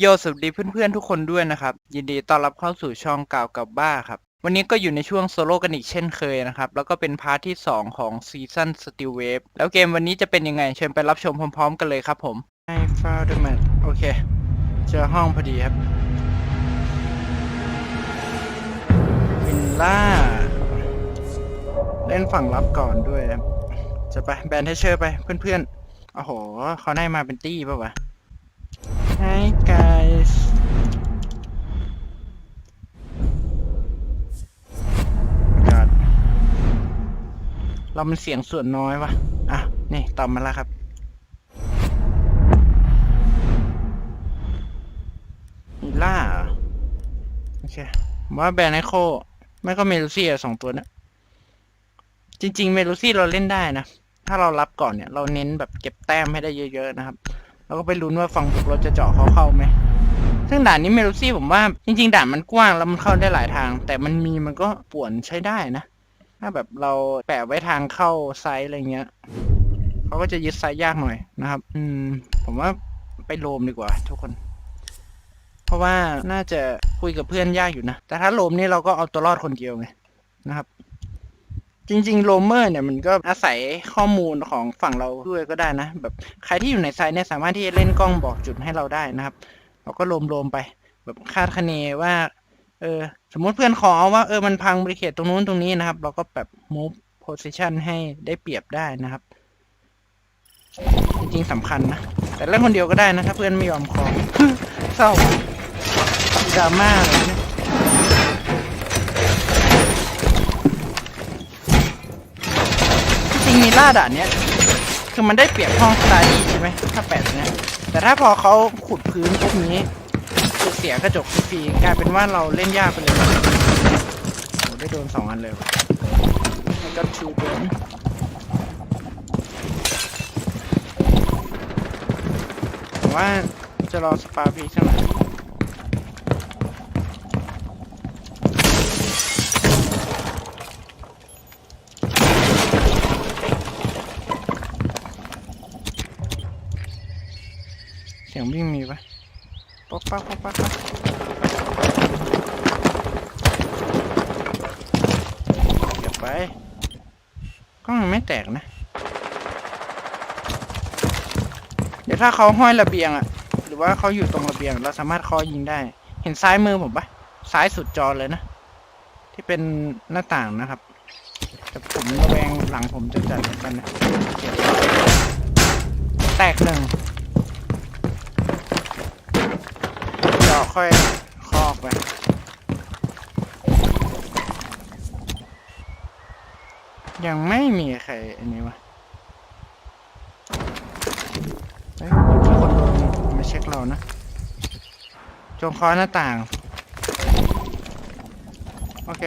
โยสวัสดีเพื่อนๆทุกคนด้วยนะครับ ยินดีต้อนรับเข้าสู่ช่องกล่าวกับบ้าครับ วันนี้ก็อยู่ในช่วงโซโล่กันอีกเช่นเคยนะครับ แล้วก็เป็นพาร์ทที่ 2 ของซีซั n น Steel Wave แล้วเกมวันนี้จะเป็นยังไง เชิญไปรับชมพร้อมๆกันเลยครับผม I found the map โอเค เจอห้องพอดีครับวินล่า เล่นฝั่งรับก่อนด้วยครับ จะไปแบนเทเชอร์ไปเพื่อนๆโอ้โหเขาได้มาเป็นตี้ป่าวะ Hi guys เรามันเสียงส่วนน้อยวะอะ นี่ตอบมาแล้วครับมีล่าโอเคว่าแบรนด์ไอโค ไม่ก็เมลูซี่สองตัวนะจริง ๆ เมลูซี่เราเล่นได้นะ ถ้าเรารับก่อนเนี่ย เราเน้นแบบเก็บแต้มให้ได้เยอะ ๆ นะครับ แล้วก็ไปลุ้นว่าฝั่งบุกเราจะเจาะเขาเข้าไหมซึ่งด่านนี้เมลูซี่ผมว่า จริง ๆ ด่านมันกว้างแล้วมันเข้าได้หลายทาง แต่มันมีมันก็ป่วนใช้ได้นะ ถ้าแบบเราแปะไว้ทางเข้าไซส์อะไรเงี้ยเขาก็จะยึดไซส์ยากหน่อยนะครับ อืม ผมว่าไปโลมดีกว่า ทุกคน เพราะว่าน่าจะคุยกับเพื่อนยากอยู่นะ แต่ถ้าโลมนี่เราก็เอาตัวรอดคนเดียวไงนะครับ จริงๆโลเมอร์เนี่ยมันก็อาศัยข้อมูลของฝั่งเราด้วยก็ได้นะ แบบใครที่อยู่ในไซต์เนี่ยสามารถที่จะเล่นกล้องบอกจุดให้เราได้นะครับ เราก็โลมๆไป แบบคาดคะเนว่า เออ สมมติเพื่อนขอเอาว่าเออมันพังบริเขตตรงนู้นตรงนี้นะครับ เราก็แบบ move position ให้ได้เปรียบได้นะครับ จริงๆสำคัญนะ แต่เล่นคนเดียวก็ได้นะ ถ้าเพื่อนไม่ยอมขอเศร้าดราม่าเลยเนี่ยจริงมีล่าด่านเนี้ย คือมันได้เปรียบห้องสไตล์ใช่ไหมถ้าแปดเนี้ยแต่ถ้าพอเขาขุดพื้นพวกนี้ คือเสียกระจกฟรีกลายเป็นว่าเราเล่นยากไปเลยโอ้ได้โดนสองอันเลยแล้วก็ชูเดินว่าจะรอสปาพีใช่ไหมเสียงวิ่งมีปะ ป๊อกปักปอกปักป๊อกเก็บไปกล้องมันไม่แตกนะ เดี๋ยวถ้าเขาห้อยระเบียงอะหรือว่าเขาอยู่ตรงระเบียง เราสามารถคอยิงได้ เห็นซ้ายมือผมปะซ้ายสุดจอเลยนะ ที่เป็นหน้าต่างนะครับแต่ผมระแวงหลังผมจะจัดกันนะแตกหนึ่ง เดี๋ยว ค่อยคอกไปยังไม่มีใครอันนี้วะเฮ้ยมีคนโดนมาเช็คเรานะ จงเคอหน้าต่าง โอเค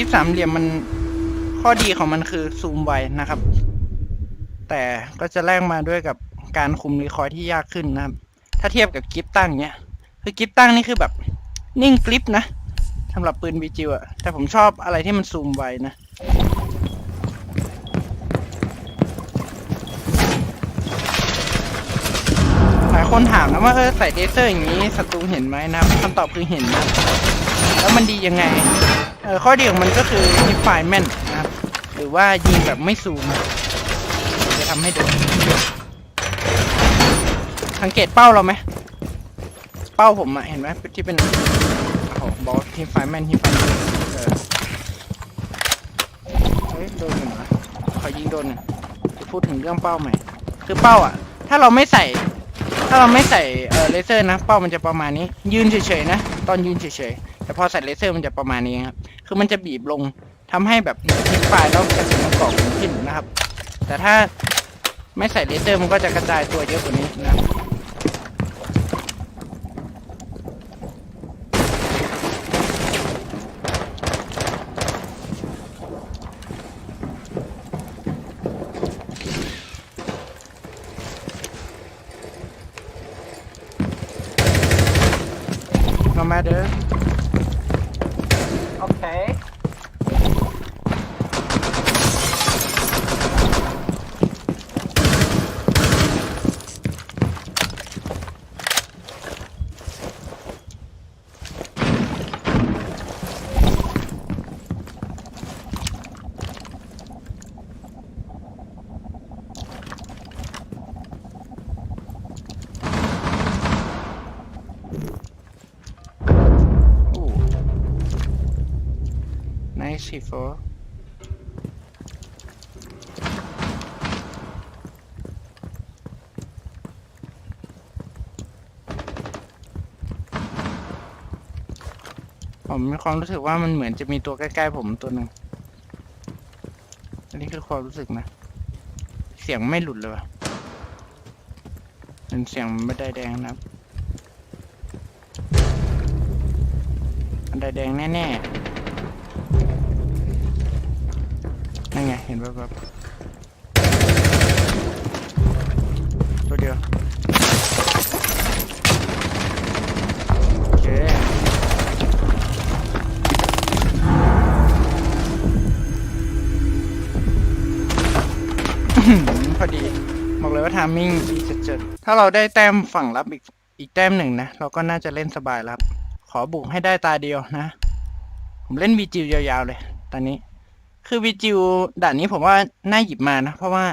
กิฟสามเหลี่ยมมันข้อดีของมันคือซูมไวนะครับ แต่ก็จะแลกมาด้วยกับการคุมรีคอยที่ยากขึ้นนะครับ ถ้าเทียบกับกิฟต์ตั้งเนี้ย คือกิฟต์ตั้งนี่คือแบบนิ่งกริปนะสำหรับปืนวีจิวอะแต่ผมชอบอะไรที่มันซูมไวนะหลายคนถามนะว่าเออใส่เลเซอร์อย่างนี้ศัตรูเห็นไหมนะคำตอบคือเห็นนะแล้วมันดียังไง ออข้อดีของมันก็คือฮิปไฟแม่นนะครับ หรือว่ายิงแบบไม่ซูม จะทำให้โดูสังเกตเป้าเราไหม เป้าผมอะเห็นไหมที่เป็นโอ้โหบอกว่าทีมไฟแมนทีมไฟแมนเออเฮ้ยโดนหนึ่งเหรอขอยิงโดนหนึ่งจะพูดถึงเรื่องเป้าใหม่ คือเป้าอะถ้าเราไม่ใส่ถ้าเราไม่ใส่เออเลเซอร์นะ เป้ามันจะประมาณนี้ ยืนเฉยๆนะ ตอนยืนเฉยๆ แต่พอใส่เลเซอร์มันจะประมาณนี้ครับ คือมันจะบีบลงทำให้แบบทิ้งไฟล์แล้วกระสุนมันเกาะขึ้นนะครับ แต่ถ้าไม่ใส่เลเซอร์มันก็จะกระจายตัวเยอะกว่านี้นะครับ no matter Okay. ผมมีความรู้สึกว่ามันเหมือนจะมีตัวใกล้ๆผมตัวหนึ่ง อันนี้คือความรู้สึกนะ เสียงไม่หลุดเลยว่ะเป็นเสียงไม่ได้แดงนะครับันใดแดงแน่ๆ นั่นไง เห็นแบบแบบตัวเดียว โอเค พอดี บอกเลยว่าทามมิ่งดีจัดๆถ้าเราได้แต้มฝั่งรับอีกอีกแต้มหนึ่งนะ เราก็น่าจะเล่นสบายแล้วครับขอบุกให้ได้ตาเดียวนะ ผมเล่นวีจิวยาวๆเลย ตอนนี้ คือวีจิวด่านนี้ผมว่าน่าหยิบมานะ เพราะว่า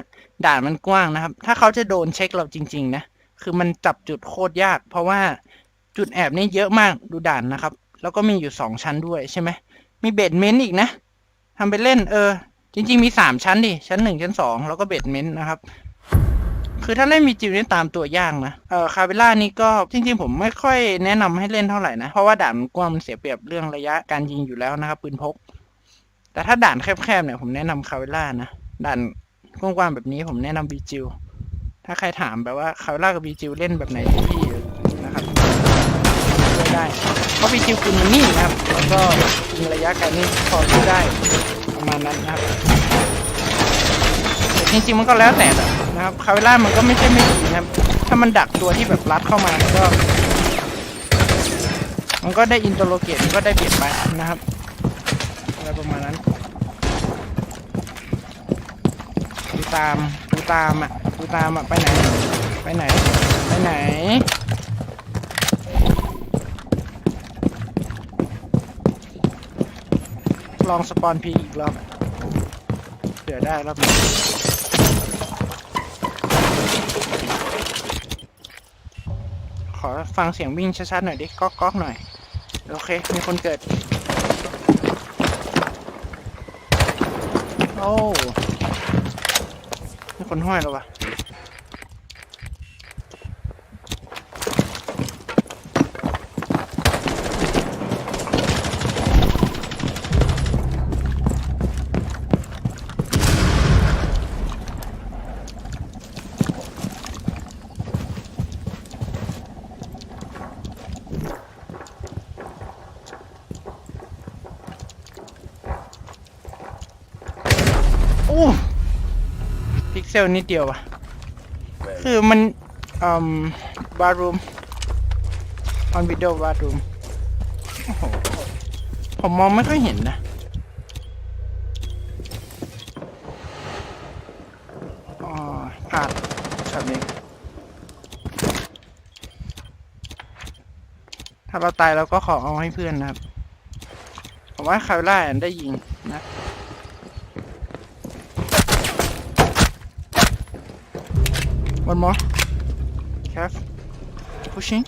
ด่านมันกว้างนะครับ ถ้าเขาจะโดนเช็คเราจริง ๆ นะ คือมันจับจุดโคตรยาก เพราะว่าจุดแอบนี่เยอะมากดูด่านนะครับ แล้วก็มีอยู่สองชั้นด้วยใช่ไหมมีเบดเมนต์อีกนะทำไปเล่น เออ จริง ๆ มีสามชั้นดิ ชั้นหนึ่งชั้นสองแล้วก็เบดเมนต์นะครับ คือถ้าเล่นมีจิวนี่ตามตัวยากนะ เออคาเวล่านี่ก็จริง ๆ ผมไม่ค่อยแนะนำให้เล่นเท่าไหร่นะ เพราะว่าด่านมันกว้างมันเสียเปรียบเรื่องระยะการยิงอยู่แล้วนะครับปืนพก แต่ถ้าด่านแคบๆเนี่ยผมแนะนำคาเวล่านะด่านกว้างๆแบบนี้ผมแนะนำบีจิวถ้าใครถามแบบว่าคาเวล่ากับบีจิวเล่นแบบไหนดีพี่นะครับช่วยได้ เพราะบีจิวปืนมันนิ่งนะครับ แล้วก็ยิงระยะไกลนี่พอสู้ได้ประมาณนั้นนะครับแต่จริงๆมันก็แล้วแต่แบบนะครับคาเวล่ามันก็ไม่ใช่ไม่ดีนะครับ ถ้ามันดักตัวที่แบบรัดเข้ามาก็ มันก็ได้อินโทรเกตมันก็ได้เปลี่ยนไปนะครับ ประมาณนั้นดูตามดูตามอะดูตามอะไปไหน ไปไหน ไปไหนลองสปอนพีอีกรอบเดี๋ยวได้รอบนี้ขอฟังเสียงวิ่งชัดๆหน่อยดิ ก๊อกก๊อกหน่อย โอเค มีคนเกิด อ้มีคนห้อยแล้ววะ ซลนิดเดียววะคือมันอืมบาร์รูมออนวิดีโอบาร์รูมโอ้โหผมมองไม่ค่อยเห็นนะอ๋อพลาดช็อตนี้ถ้าเราตายเราก็ขอเอาให้เพื่อนนะครับ ผมว่าคาเวล่าได้ยิงนะ One more. Calf. pushing.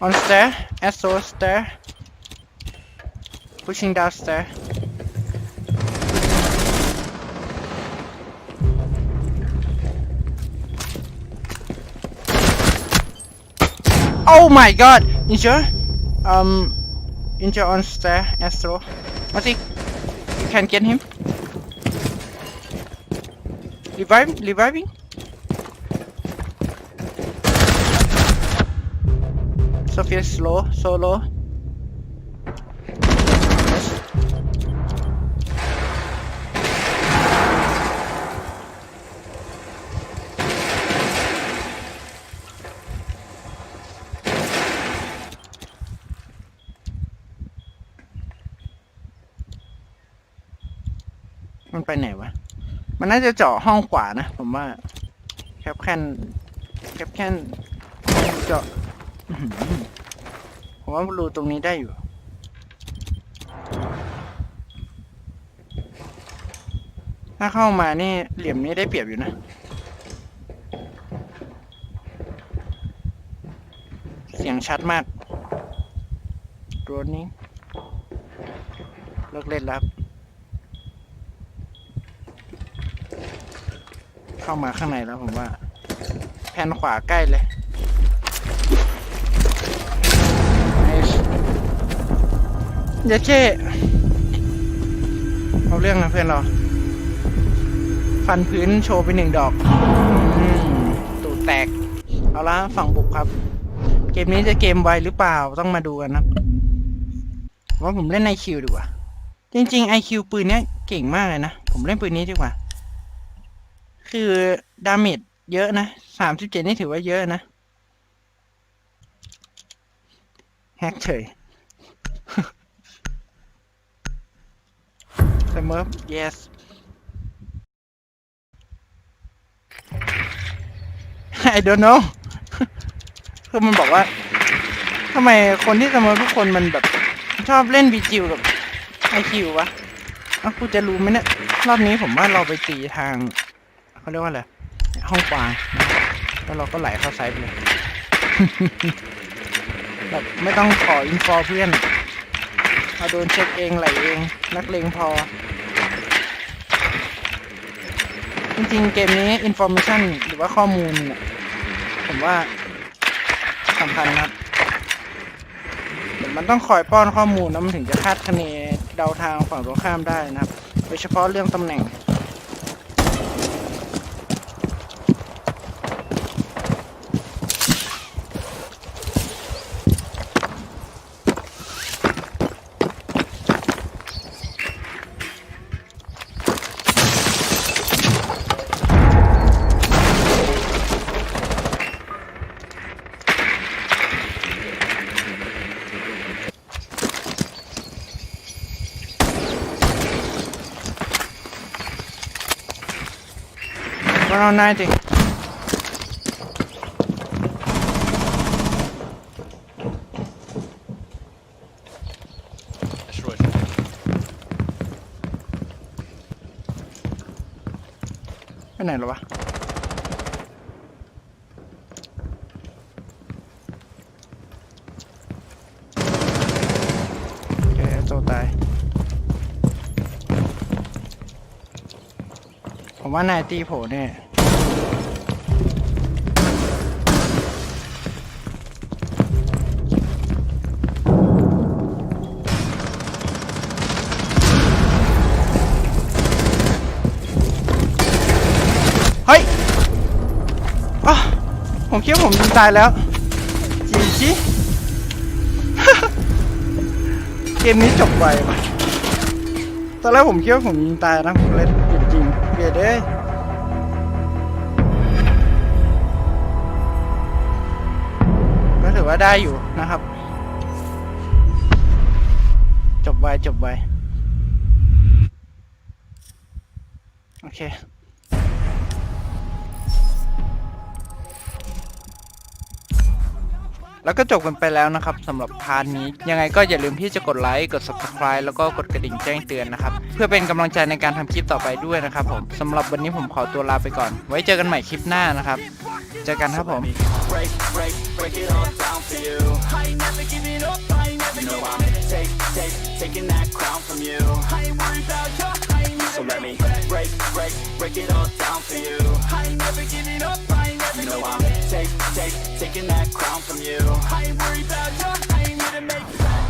On stair. Astro stair. Pushing down stair. Oh my god! Injure um injure on stair Astro Mati you Can't get him? Revive reviving Sophia slow solo Yes. มันไปไหนวะ มันน่าจะเจาะห้องขวานะ ผมว่า แคปแคนแคปแคนเจาะ ผมว่ารูตรงนี้ได้อยู่ ถ้าเข้ามานี่เหลี่ยมนี้ได้เปรียบอยู่นะเสียงชัดมากโดรนนี้เลิกเล่นแล้วเข้ามาข้างในแล้วผมว่า แผ่นขวาใกล้เลย เดี๋ยวเช่เอาเรื่องนะเพื่อนเราฟันพื้นโชว์ไปหนึ่งดอกอืมตูดแตก เอาละฝั่งบุกครับ เกมนี้จะเกมไวหรือเปล่าต้องมาดูกันนะผมว่าผมเล่นไอคิวดีกว่า จริงๆไอคิวปืนเนี้ยเก่งมากเลยนะ ผมเล่นปืนนี้ดีกว่า คือดาเมจเยอะนะสามสิบเจ็ดนี่ถือว่าเยอะนะ แฮกเฉย เสมอ yes ไอ don't know คือมันบอกว่าทำไมคนที่เสมอทุกคนมันแบบชอบเล่นบีจิวกับไอคิววะเอ้ากูจะรู้ไหมเนี่ย รอบนี้ผมว่าเราไปตีทางเขาเรียกว่าอะไร ห้องกวางนะครับแล้วเราก็ไหลเข้าไซส์ไปเลย แบบไม่ต้องขออินฟอร์เพื่อน เอาโดนเช็คเองไหลเอง นักเลงพอ จริงๆ เกมนี้อินฟอร์มชั่นหรือว่าข้อมูลเนี่ยผมว่าสำคัญนะครับมันต้องคอยป้อนข้อมูลแล้วมันถึงจะคาดคะเนเดาทางฝั่งตรงข้ามได้นะครับ โดยเฉพาะเรื่องตำแหน่ง around 90 Destroyed. ไปไหนแล้ววะ โอเคโจตาย ผมว่านายตีโผล่เนี่ยเฮ้ยอ๋อผมคิดว่าผมยิงตายแล้วจีจีเกมนี้จบไวว่ะตอนแรกผมคิดว่าผมยิงตายนะผมเล่นจริง เบียดเด้ยก็ถือว่าได้อยู่นะครับ จบไวจบไวโอเค แล้วก็จบกันไปแล้วนะครับสำหรับพาร์ทนี้ ยังไงก็อย่าลืมที่จะกดไลค์กด subscribe แล้วก็กดกระดิ่งแจ้งเตือนนะครับ เพื่อเป็นกำลังใจในการทำคลิปต่อไปด้วยนะครับผมสำหรับวันนี้ผมขอตัวลาไปก่อน ไว้เจอกันใหม่คลิปหน้านะครับ เจอกันครับผม break, break, break it all down for you. I ain't never giving up, I ain't never you know I'm it. take, take, taking that crown from you. I ain't worried about you, I ain't So let me break, break, break it all down for you. I ain't never giving up, I You know I'm take, take, taking that crown from you. I ain't worried about you, I ain't here to make